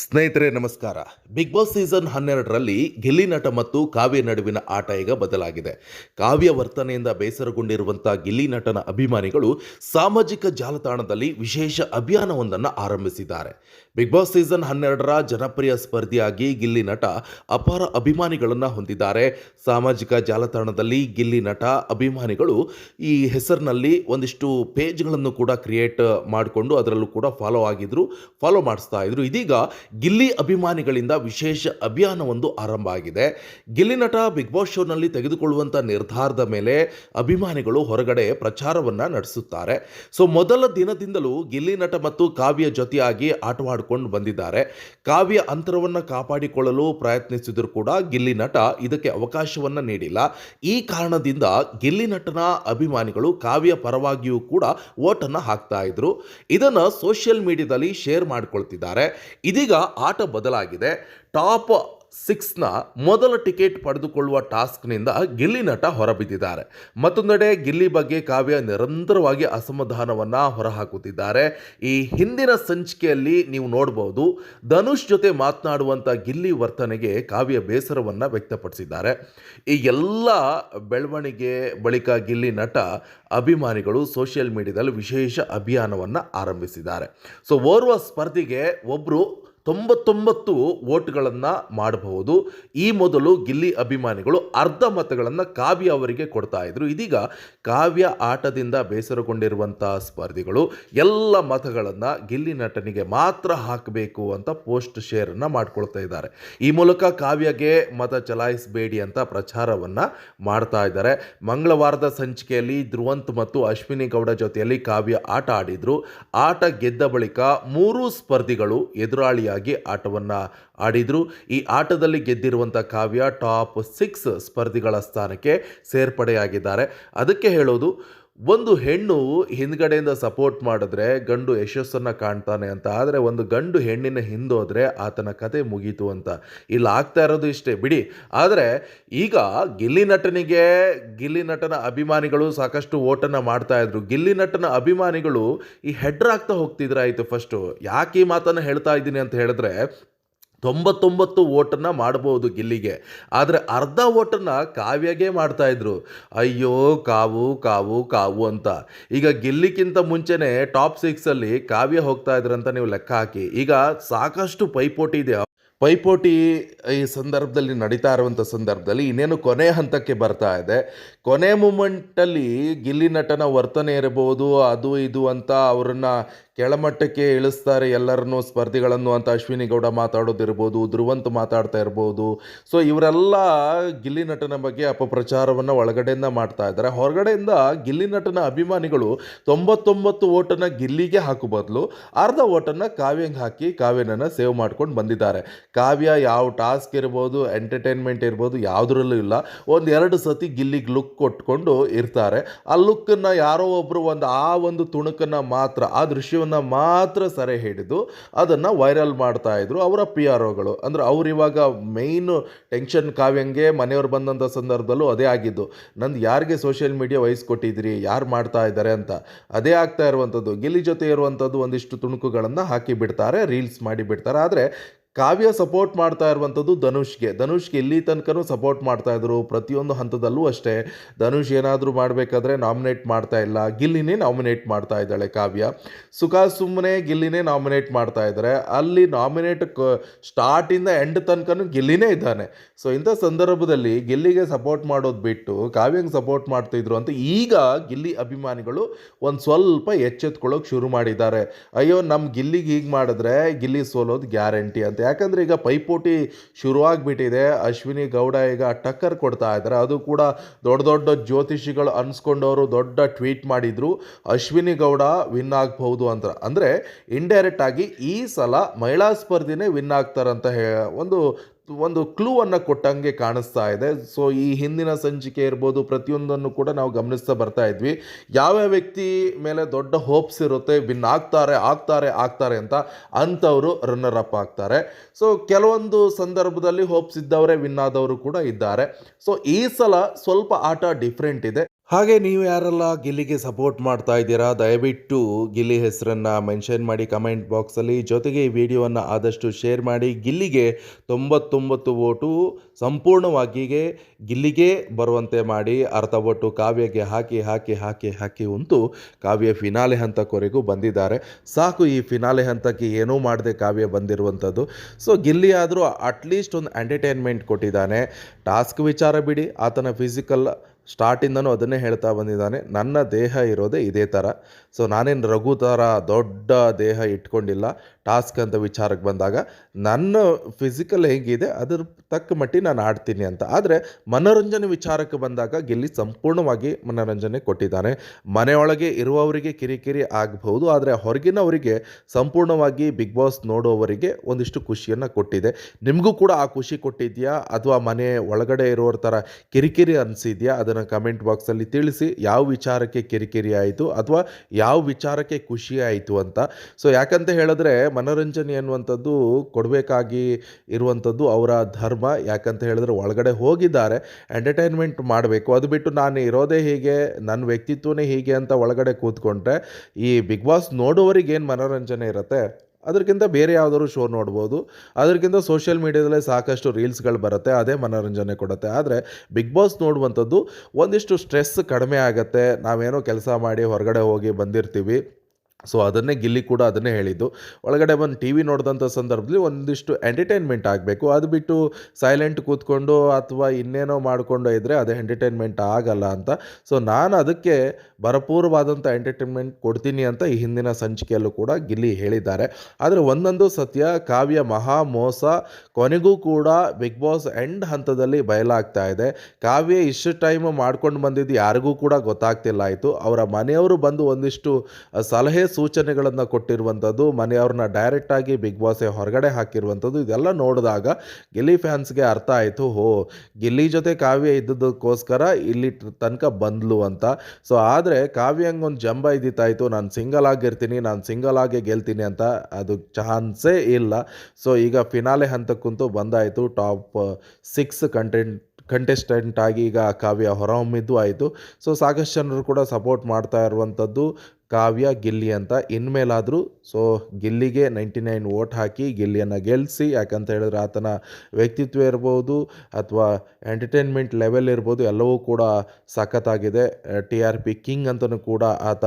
ಸ್ನೇಹಿತರೆ, ನಮಸ್ಕಾರ. Big boss season ಹನ್ನೆರಡರಲ್ಲಿ ಗಿಲ್ಲಿ ನಟ ಮತ್ತು ಕಾವ್ಯ ನಡುವಿನ ಆಟ ಈಗ ಬದಲಾಗಿದೆ. ಕಾವ್ಯ ವರ್ತನೆಯಿಂದ ಬೇಸರಗೊಂಡಿರುವಂಥ ಗಿಲ್ಲಿ ನಟನ ಅಭಿಮಾನಿಗಳು ಸಾಮಾಜಿಕ ಜಾಲತಾಣದಲ್ಲಿ ವಿಶೇಷ ಅಭಿಯಾನವೊಂದನ್ನು ಆರಂಭಿಸಿದ್ದಾರೆ. ಬಿಗ್ ಬಾಸ್ ಸೀಸನ್ ಹನ್ನೆರಡರ ಜನಪ್ರಿಯ ಸ್ಪರ್ಧಿಯಾಗಿ ಗಿಲ್ಲಿ ನಟ ಅಪಾರ ಅಭಿಮಾನಿಗಳನ್ನು ಹೊಂದಿದ್ದಾರೆ. ಸಾಮಾಜಿಕ ಜಾಲತಾಣದಲ್ಲಿ ಗಿಲ್ಲಿ ನಟ ಅಭಿಮಾನಿಗಳು ಈ ಹೆಸರಿನಲ್ಲಿ ಒಂದಿಷ್ಟು ಪೇಜ್ಗಳನ್ನು ಕೂಡ ಕ್ರಿಯೇಟ್ ಮಾಡಿಕೊಂಡು ಅದರಲ್ಲೂ ಕೂಡ ಫಾಲೋ ಆಗಿದ್ರು, ಫಾಲೋ ಮಾಡಿಸ್ತಾ ಇದ್ರು. ಇದೀಗ ಗಿಲ್ಲಿ ಅಭಿಮಾನಿಗಳಿಂದ ವಿಶೇಷ ಅಭಿಯಾನವೊಂದು ಆರಂಭ ಆಗಿದೆ ಗಿಲ್ಲಿ ನಟ ಬಿಗ್ ಬಾಸ್ ಶೋನಲ್ಲಿ ತೆಗೆದುಕೊಳ್ಳುವಂಥ ನಿರ್ಧಾರದ ಮೇಲೆ ಅಭಿಮಾನಿಗಳು ಹೊರಗಡೆ ಪ್ರಚಾರವನ್ನು ನಡೆಸುತ್ತಾರೆ. ಸೊ, ಮೊದಲ ದಿನದಿಂದಲೂ ಗಿಲ್ಲಿ ನಟ ಮತ್ತು ಕಾವ್ಯ ಜೊತೆಯಾಗಿ ಆಟವಾಡಿಕೊಂಡು ಬಂದಿದ್ದಾರೆ. ಕಾವ್ಯ ಅಂತರವನ್ನು ಕಾಪಾಡಿಕೊಳ್ಳಲು ಪ್ರಯತ್ನಿಸಿದರೂ ಕೂಡ ಗಿಲ್ಲಿ ನಟ ಇದಕ್ಕೆ ಅವಕಾಶವನ್ನು ನೀಡಿಲ್ಲ. ಈ ಕಾರಣದಿಂದ ಗಿಲ್ಲಿ ನಟನ ಅಭಿಮಾನಿಗಳು ಕಾವ್ಯ ಪರವಾಗಿಯೂ ಕೂಡ ಓಟನ್ನು ಹಾಕ್ತಾ ಇದ್ರು. ಇದನ್ನು ಸೋಷಿಯಲ್ ಮೀಡಿಯಾದಲ್ಲಿ ಶೇರ್ ಮಾಡ್ಕೊಳ್ತಿದ್ದಾರೆ. ಇದೀಗ ಆಟ ಬದಲಾಗಿದೆ. ಟಾಪ್ ಸಿಕ್ಸ್ನ ಮೊದಲ ಟಿಕೆಟ್ ಪಡೆದುಕೊಳ್ಳುವ ಟಾಸ್ಕ್ನಿಂದ ಗಿಲ್ಲಿ ನಟ ಹೊರಬಿದ್ದಿದ್ದಾರೆ. ಮತ್ತೊಂದೆಡೆ ಗಿಲ್ಲಿ ಬಗ್ಗೆ ಕಾವ್ಯ ನಿರಂತರವಾಗಿ ಅಸಮಾಧಾನವನ್ನು ಹೊರಹಾಕುತ್ತಿದ್ದಾರೆ. ಈ ಹಿಂದಿನ ಸಂಚಿಕೆಯಲ್ಲಿ ನೀವು ನೋಡಬಹುದು ಧನುಷ್ ಜೊತೆ ಮಾತನಾಡುವಂಥ ಗಿಲ್ಲಿ ವರ್ತನೆಗೆ ಕಾವ್ಯ ಬೇಸರವನ್ನು ವ್ಯಕ್ತಪಡಿಸಿದ್ದಾರೆ. ಈ ಎಲ್ಲ ಬೆಳವಣಿಗೆ ಬಳಿಕ ಗಿಲ್ಲಿ ನಟ ಅಭಿಮಾನಿಗಳು ಸೋಷಿಯಲ್ ಮೀಡಿಯಾದಲ್ಲಿ ವಿಶೇಷ ಅಭಿಯಾನವನ್ನು ಆರಂಭಿಸಿದ್ದಾರೆ. ಸೊ, ಓರ್ವ ಸ್ಪರ್ಧಿಗೆ ಒಬ್ಬರು ತೊಂಬತ್ತೊಂಬತ್ತು ಓಟ್ಗಳನ್ನು ಮಾಡಬಹುದು. ಈ ಮೊದಲು ಗಿಲ್ಲಿ ಅಭಿಮಾನಿಗಳು ಅರ್ಧ ಮತಗಳನ್ನು ಕಾವ್ಯ ಅವರಿಗೆ ಕೊಡ್ತಾ ಇದ್ರು. ಇದೀಗ ಕಾವ್ಯ ಆಟದಿಂದ ಬೇಸರಗೊಂಡಿರುವಂಥ ಸ್ಪರ್ಧಿಗಳು ಎಲ್ಲ ಮತಗಳನ್ನು ಗಿಲ್ಲಿ ನಟನಿಗೆ ಮಾತ್ರ ಹಾಕಬೇಕು ಅಂತ ಪೋಸ್ಟ್ ಶೇರನ್ನು ಮಾಡ್ಕೊಳ್ತಾ ಇದ್ದಾರೆ. ಈ ಮೂಲಕ ಕಾವ್ಯಗೆ ಮತ ಚಲಾಯಿಸಬೇಡಿ ಅಂತ ಪ್ರಚಾರವನ್ನು ಮಾಡ್ತಾ ಇದ್ದಾರೆ. ಮಂಗಳವಾರದ ಸಂಚಿಕೆಯಲ್ಲಿ ಧ್ರುವಂತ್ ಮತ್ತು ಅಶ್ವಿನಿ ಗೌಡ ಜೊತೆಯಲ್ಲಿ ಕಾವ್ಯ ಆಟ ಆಡಿದ್ರು. ಆಟ ಗೆದ್ದ ಬಳಿಕ ಮೂರೂ ಸ್ಪರ್ಧಿಗಳು ಎದುರಾಳಿಯಾಗಿ ಆಟವನ್ನು ಆಡಿದರು. ಈ ಆಟದಲ್ಲಿ ಗೆದ್ದಿರುವಂಥ ಕಾವ್ಯ ಟಾಪ್ ಸಿಕ್ಸ್ ಸ್ಪರ್ಧಿಗಳ ಸ್ಥಾನಕ್ಕೆ ಸೇರ್ಪಡೆಯಾಗಿದ್ದಾರೆ. ಅದಕ್ಕೆ ಹೇಳೋದು ಒಂದು ಹೆಣ್ಣು ಹಿಂದ್ಗಡೆಯಿಂದ ಸಪೋರ್ಟ್ ಮಾಡಿದ್ರೆ ಗಂಡು ಯಶಸ್ಸನ್ನು ಕಾಣ್ತಾನೆ ಅಂತ. ಆದರೆ ಒಂದು ಗಂಡು ಹೆಣ್ಣಿನ ಹಿಂದೋದ್ರೆ ಆತನ ಕತೆ ಮುಗೀತು ಅಂತ. ಇಲ್ಲಿ ಆಗ್ತಾ ಇರೋದು ಇಷ್ಟೇ. ಬಿಡಿ. ಆದರೆ ಈಗ ಗಿಲ್ಲಿ ನಟನಿಗೆ ಗಿಲ್ಲಿ ನಟನ ಅಭಿಮಾನಿಗಳು ಸಾಕಷ್ಟು ಓಟನ್ನು ಮಾಡ್ತಾ ಇದ್ರು. ಗಿಲ್ಲಿ ನಟನ ಅಭಿಮಾನಿಗಳು ಈ ಹೆಡ್ರ್ ಆಗ್ತಾ ಹೋಗ್ತಿದ್ರಾಯಿತು ಫಸ್ಟು ಯಾಕೆ ಈ ಮಾತನ್ನು ಹೇಳ್ತಾ ಇದ್ದೀನಿ ಅಂತ ಹೇಳಿದ್ರೆ ತೊಂಬತ್ತೊಂಬತ್ತು ಓಟನ್ನು ಮಾಡ್ಬೋದು ಗಿಲ್ಲಿಗೆ ಆದರೆ ಅರ್ಧ ಓಟನ್ನು ಕಾವ್ಯಗೆ ಮಾಡ್ತಾಯಿದ್ರು ಅಯ್ಯೋ, ಕಾವು ಕಾವು ಕಾವು ಅಂತ. ಈಗ ಗಿಲ್ಲಿಗಿಂತ ಮುಂಚೆನೇ ಟಾಪ್ ಸಿಕ್ಸಲ್ಲಿ ಕಾವ್ಯ ಹೋಗ್ತಾ ಇದ್ರಂತ ನೀವು ಲೆಕ್ಕ ಹಾಕಿ. ಈಗ ಸಾಕಷ್ಟು ಪೈಪೋಟಿ ಇದೆ. ಪೈಪೋಟಿ ಈ ಸಂದರ್ಭದಲ್ಲಿ ನಡೀತಾ ಇರುವಂಥ ಸಂದರ್ಭದಲ್ಲಿ ಇನ್ನೇನು ಕೊನೆ ಹಂತಕ್ಕೆ ಬರ್ತಾ ಇದೆ. ಕೊನೆ ಮೂಮೆಂಟಲ್ಲಿ ಗಿಲ್ಲಿ ನಟನ ವರ್ತನೆ ಇರಬಹುದು ಅದು ಇದು ಅಂತ ಅವರನ್ನು ಕೆಳಮಟ್ಟಕ್ಕೆ ಇಳಿಸ್ತಾರೆ ಎಲ್ಲರನ್ನೂ, ಸ್ಪರ್ಧಿಗಳನ್ನು ಅಂತ ಅಶ್ವಿನಿ ಗೌಡ ಮಾತಾಡೋದಿರ್ಬೋದು, ಧ್ರುವಂತ್ ಮಾತಾಡ್ತಾ ಇರ್ಬೋದು. ಸೊ ಇವರೆಲ್ಲ ಗಿಲ್ಲಿ ನಟನ ಬಗ್ಗೆ ಅಪಪ್ರಚಾರವನ್ನು ಒಳಗಡೆಯಿಂದ ಮಾಡ್ತಾ ಇದ್ದಾರೆ. ಹೊರಗಡೆಯಿಂದ ಗಿಲ್ಲಿ ನಟನ ಅಭಿಮಾನಿಗಳು ತೊಂಬತ್ತೊಂಬತ್ತು ಓಟನ್ನು ಗಿಲ್ಲಿಗೆ ಹಾಕೋ ಬದಲು ಅರ್ಧ ಓಟನ್ನು ಕಾವ್ಯಂಗೆ ಹಾಕಿ ಕಾವ್ಯನನ್ನು ಸೇವ್ ಮಾಡ್ಕೊಂಡು ಬಂದಿದ್ದಾರೆ. ಕಾವ್ಯ ಯಾವ ಟಾಸ್ಕ್ ಇರ್ಬೋದು, ಎಂಟರ್ಟೈನ್ಮೆಂಟ್ ಇರ್ಬೋದು, ಯಾವುದರಲ್ಲೂ ಇಲ್ಲ. ಒಂದು ಎರಡು ಸತಿ ಗಿಲ್ಲಿಗೆ ಲುಕ್ ಕೊಟ್ಕೊಂಡು ಇರ್ತಾರೆ. ಆ ಲುಕ್ಕನ್ನು ಯಾರೋ ಒಬ್ಬರು ಒಂದು, ಆ ಒಂದು ತುಣುಕನ್ನು ಮಾತ್ರ, ಆ ದೃಶ್ಯವನ್ನು ಮಾತ್ರ ಸೆರೆ ಹಿಡಿದು ಅದನ್ನು ವೈರಲ್ ಮಾಡ್ತಾ ಇದ್ರು ಅವರ ಪಿ ಆರ್ ಒಗಳು. ಅಂದರೆ ಅವ್ರು ಇವಾಗ ಮೇಯ್ನು ಟೆನ್ಷನ್ ಕಾವ್ಯಂಗೆ ಮನೆಯವ್ರು ಬಂದಂಥ ಸಂದರ್ಭದಲ್ಲೂ ಅದೇ ಆಗಿದ್ದು. ನಂದು ಯಾರಿಗೆ ಸೋಷಿಯಲ್ ಮೀಡಿಯಾ ವಹಿಸ್ಕೊಟ್ಟಿದ್ರಿ ಯಾರು ಮಾಡ್ತಾ ಇದ್ದಾರೆ ಅಂತ. ಅದೇ ಆಗ್ತಾ ಇರುವಂಥದ್ದು ಗಿಲ್ಲಿ ಜೊತೆ ಇರುವಂಥದ್ದು ಒಂದಿಷ್ಟು ತುಣುಕುಗಳನ್ನು ಹಾಕಿ ಬಿಡ್ತಾರೆ ರೀಲ್ಸ್ ಮಾಡಿ ಬಿಡ್ತಾರೆ. ಆದರೆ ಕಾವ್ಯ ಸಪೋರ್ಟ್ ಮಾಡ್ತಾ ಇರುವಂಥದ್ದು ಧನುಷ್ಗೆ. ಧನುಷ್ಗೆ ಇಲ್ಲಿ ತನಕನೂ ಸಪೋರ್ಟ್ ಮಾಡ್ತಾ ಇದ್ರು. ಪ್ರತಿಯೊಂದು ಹಂತದಲ್ಲೂ ಅಷ್ಟೇ. ಧನುಷ್ ಏನಾದರೂ ಮಾಡಬೇಕಾದ್ರೆ ನಾಮಿನೇಟ್ ಮಾಡ್ತಾ ಇಲ್ಲ. ಗಿಲ್ಲಿನೇ ನಾಮಿನೇಟ್ ಮಾಡ್ತಾ ಇದ್ದಾಳೆ ಕಾವ್ಯ. ಸುಖ ಸುಮ್ಮನೆ ಗಿಲ್ಲಿನೇ ನಾಮಿನೇಟ್ ಮಾಡ್ತಾ ಇದ್ದಾರೆ ಅಲ್ಲಿ ನಾಮಿನೇಟ್ ಸ್ಟಾರ್ಟಿಂದ ಎಂಡ್ ತನಕನೂ ಗಿಲ್ಲಿನೇ ಇದ್ದಾನೆ. ಸೊ, ಇಂಥ ಸಂದರ್ಭದಲ್ಲಿ ಗಿಲ್ಲಿಗೆ ಸಪೋರ್ಟ್ ಮಾಡೋದು ಬಿಟ್ಟು ಕಾವ್ಯಂಗೆ ಸಪೋರ್ಟ್ ಮಾಡ್ತಿದ್ರು ಅಂತ ಈಗ ಗಿಲ್ಲಿ ಅಭಿಮಾನಿಗಳು ಒಂದು ಸ್ವಲ್ಪ ಎಚ್ಚೆತ್ಕೊಳ್ಳೋಕೆ ಶುರು ಮಾಡಿದ್ದಾರೆ. ಅಯ್ಯೋ ನಮ್ಮ ಗಿಲ್ಲಿಗೆ ಹೀಗೆ ಮಾಡಿದ್ರೆ ಗಿಲ್ಲಿ ಸೋಲೋದು ಗ್ಯಾರಂಟಿ ಅಂತ. ಯಾಕಂದರೆ ಈಗ ಪೈಪೋಟಿ ಶುರುವಾಗ್ಬಿಟ್ಟಿದೆ. ಅಶ್ವಿನಿ ಗೌಡ ಈಗ ಟಕ್ಕರ್ ಕೊಡ್ತಾ ಇದ್ದಾರೆ. ಅದು ಕೂಡ ದೊಡ್ಡ ದೊಡ್ಡ ಜ್ಯೋತಿಷಿಗಳು ಅನ್ಸ್ಕೊಂಡವರು ದೊಡ್ಡ ಟ್ವೀಟ್ ಮಾಡಿದರು. ಅಶ್ವಿನಿ ಗೌಡ ವಿನ್ ಆಗಬಹುದು ಅಂತ. ಅಂದರೆ ಇಂಡೈರೆಕ್ಟ್ ಆಗಿ ಈ ಸಲ ಮಹಿಳಾ ಸ್ಪರ್ಧಿನೇ ವಿನ್ ಆಗ್ತಾರಂತ ಹೇ ಒಂದು ಒಂದು ಕ್ಲೂ ಅನ್ನು ಕೊಟ್ಟಂಗೆ ಕಾಣಿಸ್ತಾ ಇದೆ. ಸೊ ಈ ಹಿಂದಿನ ಸಂಚಿಕೆ ಇರ್ಬೋದು, ಪ್ರತಿಯೊಂದನ್ನು ಕೂಡ ನಾವು ಗಮನಿಸ್ತಾ ಬರ್ತಾ ಇದ್ವಿ. ಯಾವ ವ್ಯಕ್ತಿ ಮೇಲೆ ದೊಡ್ಡ ಹೋಪ್ಸ್ ಇರುತ್ತೆ ವಿನ್ ಆಗ್ತಾರೆ ಆಗ್ತಾರೆ ಆಗ್ತಾರೆ ಅಂತ ಅಂಥವರು ರನ್ನರ್ ಅಪ್ ಆಗ್ತಾರೆ. ಸೊ ಕೆಲವೊಂದು ಸಂದರ್ಭದಲ್ಲಿ ಹೋಪ್ಸ್ ಇದ್ದವರೇ ವಿನ್ ಆದವರು ಕೂಡ ಇದ್ದಾರೆ. ಸೊ ಈ ಸಲ ಸ್ವಲ್ಪ ಆಟ ಡಿಫ್ರೆಂಟ್ ಇದೆ. ಹಾಗೆ ನೀವು ಯಾರೆಲ್ಲ ಗಿಲ್ಲಿಗೆ ಸಪೋರ್ಟ್ ಮಾಡ್ತಾ ಇದ್ದೀರಾ, ದಯವಿಟ್ಟು ಗಿಲ್ಲಿ ಹೆಸರನ್ನು ಮೆನ್ಷನ್ ಮಾಡಿ ಕಮೆಂಟ್ ಬಾಕ್ಸಲ್ಲಿ ಜೊತೆಗೆ ಈ ವಿಡಿಯೋವನ್ನು ಆದಷ್ಟು ಶೇರ್ ಮಾಡಿ. ಗಿಲ್ಲಿಗೆ ತೊಂಬತ್ತೊಂಬತ್ತು ಓಟು ಸಂಪೂರ್ಣವಾಗಿಗೆ ಗಿಲ್ಲಿಗೆ ಬರುವಂತೆ ಮಾಡಿ. ಅರ್ಧ ಒಟ್ಟು ಕಾವ್ಯಗೆ ಹಾಕಿ ಹಾಕಿ ಹಾಕಿ ಹಾಕಿ ಉಂಟು. ಕಾವ್ಯ ಫಿನಾಲೆ ಹಂತಕ್ವರೆಗೂ ಬಂದಿದ್ದಾರೆ. ಸಾಕು ಈ ಫಿನಾಲೆ ಹಂತಕ್ಕೆ ಏನೂ ಮಾಡದೆ ಕಾವ್ಯ ಬಂದಿರುವಂಥದ್ದು ಸೊ ಗಿಲ್ಲಿ ಆದರೂ ಅಟ್ಲೀಸ್ಟ್ ಒಂದು ಎಂಟರ್ಟೈನ್ಮೆಂಟ್ ಕೊಟ್ಟಿದ್ದಾನೆ. ಟಾಸ್ಕ್ ವಿಚಾರ ಬಿಡಿ. ಆತನ ಫಿಸಿಕಲ್ ಸ್ಟಾರ್ಟಿಂದನೂ ಅದನ್ನೇ ಹೇಳ್ತಾ ಬಂದಿದ್ದಾನೆ. ನನ್ನ ದೇಹ ಇರೋದೇ ಇದೇ ಥರ ಸೊ ನಾನೇನು ರಘು ಥರ ದೊಡ್ಡ ದೇಹ ಇಟ್ಕೊಂಡಿಲ್ಲ. ಟಾಸ್ಕ್ ಅಂತ ವಿಚಾರಕ್ಕೆ ಬಂದಾಗ, ನನ್ನ ಫಿಸಿಕಲ್ ಹೇಗಿದೆ, ಅದ್ರ ತಕ್ಕ ಮಟ್ಟಿ ನಾನು ಆಡ್ತೀನಿ ಅಂತ. ಆದರೆ, ಮನೋರಂಜನೆ ವಿಚಾರಕ್ಕೆ ಬಂದಾಗ ಗೆಲ್ಲಿ ಸಂಪೂರ್ಣವಾಗಿ ಮನೋರಂಜನೆ ಕೊಟ್ಟಿದ್ದಾನೆ. ಮನೆಯೊಳಗೆ ಇರುವವರಿಗೆ ಕಿರಿಕಿರಿ ಆಗಬಹುದು, ಆದರೆ ಹೊರಗಿನವರಿಗೆ ಸಂಪೂರ್ಣವಾಗಿ ಬಿಗ್ ಬಾಸ್ ನೋಡುವವರಿಗೆ ಒಂದಿಷ್ಟು ಖುಷಿಯನ್ನು ಕೊಟ್ಟಿದೆ. ನಿಮಗೂ ಕೂಡ ಆ ಖುಷಿ ಕೊಟ್ಟಿದೆಯಾ? ಅಥವಾ ಮನೆ ಒಳಗಡೆ ಇರೋರ ಥರ ಕಿರಿಕಿರಿ ಅನಿಸಿದೆಯಾ? ಅದನ್ನು ಕಮೆಂಟ್ ಬಾಕ್ಸಲ್ಲಿ ತಿಳಿಸಿ, ಯಾವ ವಿಚಾರಕ್ಕೆ ಕಿರಿಕಿರಿ ಆಯಿತು, ಅಥವಾ ಯಾವ ವಿಚಾರಕ್ಕೆ ಖುಷಿ ಆಯಿತು ಅಂತ. ಸೊ ಯಾಕಂತ ಹೇಳಿದ್ರೆ ಮನೋರಂಜನೆ ಅನ್ನುವಂಥದ್ದು ಕೊಡಬೇಕಾಗಿ ಇರುವಂಥದ್ದು ಅವರ ಧರ್ಮ. ಯಾಕಂತ ಹೇಳಿದ್ರೆ ಒಳಗಡೆ ಹೋಗಿದ್ದಾರೆ ಎಂಟರ್ಟೈನ್ಮೆಂಟ್ ಮಾಡಬೇಕು. ಅದು ಬಿಟ್ಟು ನಾನು ಇರೋದೇ ಹೀಗೆ, ನನ್ನ ವ್ಯಕ್ತಿತ್ವನೇ ಹೀಗೆ ಅಂತ ಒಳಗಡೆ ಕೂತ್ಕೊಂಡ್ರೆ ಈ ಬಿಗ್ ಬಾಸ್ ನೋಡುವವರಿಗೆ ಏನು ಮನೋರಂಜನೆ ಇರುತ್ತೆ? ಅದಕ್ಕಿಂತ ಬೇರೆ ಯಾವುದಾದ್ರು ಶೋ ನೋಡ್ಬೋದು. ಅದಕ್ಕಿಂತ ಸೋಷಿಯಲ್ ಮೀಡ್ಯಾದಲ್ಲೇ ಸಾಕಷ್ಟು ರೀಲ್ಸ್ಗಳು ಬರುತ್ತೆ, ಅದೇ ಮನೋರಂಜನೆ ಕೊಡುತ್ತೆ. ಆದರೆ ಬಿಗ್ ಬಾಸ್ ನೋಡುವಂಥದ್ದು ಒಂದಿಷ್ಟು ಸ್ಟ್ರೆಸ್ ಕಡಿಮೆ ಆಗುತ್ತೆ. ನಾವೇನೋ ಕೆಲಸ ಮಾಡಿ ಹೊರಗಡೆ ಹೋಗಿ ಬಂದಿರ್ತೀವಿ. ಸೊ ಅದನ್ನೇ ಗಿಲ್ಲಿ ಕೂಡ ಅದನ್ನೇ ಹೇಳಿದ್ದು. ಒಳಗಡೆ ಬಂದು ಟಿ ವಿ ನೋಡಿದಂಥ ಸಂದರ್ಭದಲ್ಲಿ ಒಂದಿಷ್ಟು ಎಂಟರ್ಟೈನ್ಮೆಂಟ್ ಆಗಬೇಕು. ಅದು ಬಿಟ್ಟು ಸೈಲೆಂಟ್ ಕೂತ್ಕೊಂಡು ಅಥವಾ ಇನ್ನೇನೋ ಮಾಡಿಕೊಂಡು ಇದ್ದರೆ ಅದು ಎಂಟರ್ಟೈನ್ಮೆಂಟ್ ಆಗಲ್ಲ ಅಂತ. ಸೊ ನಾನು ಅದಕ್ಕೆ ಭರಪೂರವಾದಂಥ ಎಂಟರ್ಟೈನ್ಮೆಂಟ್ ಕೊಡ್ತೀನಿ ಅಂತ ಈ ಹಿಂದಿನ ಸಂಚಿಕೆಯಲ್ಲೂ ಕೂಡ ಗಿಲ್ಲಿ ಹೇಳಿದ್ದಾರೆ. ಆದರೆ ಒಂದೊಂದು ಸತ್ಯ ಕಾವ್ಯ ಮಹಾ ಮೋಸ ಕೊನೆಗೂ ಕೂಡ ಬಿಗ್ ಬಾಸ್ ಎಂಡ್ ಹಂತದಲ್ಲಿ ಬಯಲಾಗ್ತಾ ಇದೆ. ಕಾವ್ಯ ಇಷ್ಟು ಟೈಮ್ ಮಾಡ್ಕೊಂಡು ಬಂದಿದ್ದು ಯಾರಿಗೂ ಕೂಡ ಗೊತ್ತಾಗ್ತಿಲ್ಲ ಆಯಿತು. ಅವರ ಮನೆಯವರು ಬಂದು ಒಂದಿಷ್ಟು ಸಲಹೆ ಸೂಚನೆಗಳನ್ನು ಕೊಟ್ಟಿರುವಂಥದ್ದು, ಮನೆಯವ್ರನ್ನ ಡೈರೆಕ್ಟಾಗಿ ಬಿಗ್ ಬಾಸೆ ಹೊರಗಡೆ ಹಾಕಿರುವಂಥದ್ದು, ಇದೆಲ್ಲ ನೋಡಿದಾಗ ಗಿಲ್ಲಿ ಫ್ಯಾನ್ಸ್ಗೆ ಅರ್ಥ ಆಯಿತು, ಹೋ, ಗಿಲ್ಲಿ ಜೊತೆ ಕಾವ್ಯ ಇದ್ದದಕ್ಕೋಸ್ಕರ ಇಲ್ಲಿ ತನಕ ಬಂದ್ಲು ಅಂತ. ಸೊ ಆದರೆ ಕಾವ್ಯಂಗೆ ಒಂದು ಜಂಬ ಇದ್ದಿತ್ತಾಯಿತು, ನಾನು ಸಿಂಗಲ್ ಆಗಿರ್ತೀನಿ, ನಾನು ಸಿಂಗಲ್ ಆಗಿ ಗೆಲ್ತೀನಿ ಅಂತ ಅದು ಚಾನ್ಸೇ ಇಲ್ಲ. ಸೊ ಈಗ ಫಿನಾಲೆ ಹಂತಕ್ಕಂತೂ ಬಂದಾಯಿತು ಟಾಪ್ ಸಿಕ್ಸ್ ಕಂಟೆಂಟ್ ಕಂಟೆಸ್ಟೆಂಟ್ ಆಗಿ ಈಗ ಕಾವ್ಯ ಹೊರಹೊಮ್ಮಿದ್ದು ಆಯಿತು. ಸೊ ಸಾಕಷ್ಟು ಜನರು ಕೂಡ ಸಪೋರ್ಟ್ ಮಾಡ್ತಾ ಇರುವಂಥದ್ದು. ಕಾವ್ಯ, ಗಿಲ್ಲಿ ಅಂತ ಇನ್ಮೇಲಾದರೂ ಸೊ ಗಿಲ್ಲಿಗೆ ನೈಂಟಿ ನೈನ್ ಓಟ್ ಹಾಕಿ ಗಿಲ್ಲಿಯನ್ನು ಗೆಲ್ಲಿಸಿ ಯಾಕಂತ ಹೇಳಿದ್ರೆ ಆತನ ವ್ಯಕ್ತಿತ್ವ ಇರ್ಬೋದು ಅಥವಾ ಎಂಟರ್ಟೈನ್ಮೆಂಟ್ ಲೆವೆಲ್ ಇರ್ಬೋದು, ಎಲ್ಲವೂ ಕೂಡ ಸಖತ್ತಾಗಿದೆ. ಟಿ ಆರ್ ಪಿ ಕಿಂಗ್ ಅಂತಲೂ ಕೂಡ ಆತ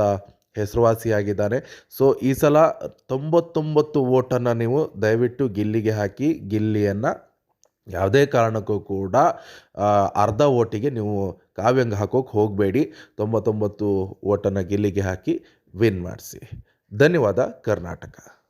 ಹೆಸರುವಾಸಿಯಾಗಿದ್ದಾನೆ. ಸೊ ಈ ಸಲ ತೊಂಬತ್ತೊಂಬತ್ತು ಓಟನ್ನು ನೀವು ದಯವಿಟ್ಟು ಗಿಲ್ಲಿಗೆ ಹಾಕಿ, ಗಿಲ್ಲಿಯನ್ನು ಯಾವುದೇ ಕಾರಣಕ್ಕೂ ಕೂಡ ಅರ್ಧ ಓಟಿಗೆ ನೀವು ಕಾವ್ಯಂಗ ಹಾಕೋಕೆ ಹೋಗಬೇಡಿ. ತೊಂಬತ್ತೊಂಬತ್ತು ಓಟನ್ನು ಗೆಲ್ಲಿಗೆ ಹಾಕಿ ವಿನ್ ಮಾಡಿಸಿ. ಧನ್ಯವಾದ, ಕರ್ನಾಟಕ.